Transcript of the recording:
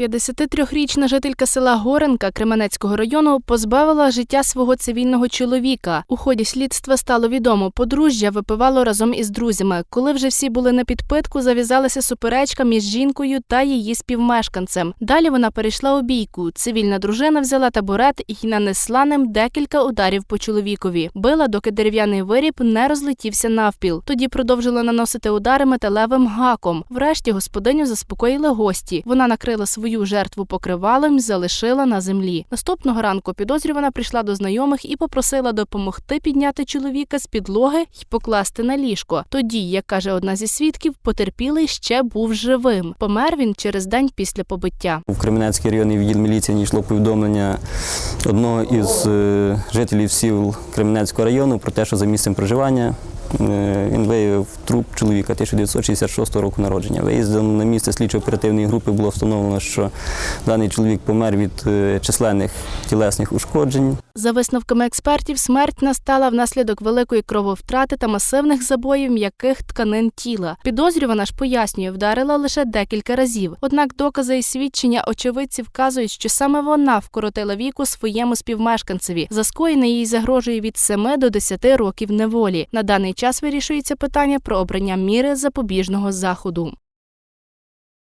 53-річна жителька села Горенка Кременецького району позбавила життя свого цивільного чоловіка. У ході слідства стало відомо, подружжя випивало разом із друзями. Коли вже всі були на підпитку, зав'язалася суперечка між жінкою та її співмешканцем. Далі вона перейшла у бійку. Цивільна дружина взяла табурет і нанесла ним декілька ударів по чоловікові. Била, доки дерев'яний виріб не розлетівся навпіл. Тоді продовжила наносити удари металевим гаком. Врешті господиню заспокоїли гості. Вона накрила свою жертву покривалом залишила на землі. Наступного ранку підозрювана прийшла до знайомих і попросила допомогти підняти чоловіка з підлоги й покласти на ліжко. Тоді, як каже одна зі свідків, потерпілий ще був живим. Помер він через день після побиття. В Кременецький районний відділ міліції надійшло повідомлення одного із е, жителів сіл Кременецького району про те, що за місцем проживання він виявив труп чоловіка 1966 року народження. Виїздом на місце слідчо-оперативної групи було встановлено, що даний чоловік помер від е, численних тілесних ушкоджень. За висновками експертів, смерть настала внаслідок великої крововтрати та масивних забоїв м'яких тканин тіла. Підозрювана ж пояснює, вдарила лише декілька разів. Однак докази і свідчення очевидців вказують, що саме вона вкоротила віку своєму співмешканцеві. За скоєне їй загрожує від 7 до 10 років неволі. На даний час вирішується питання про обрання міри запобіжного заходу.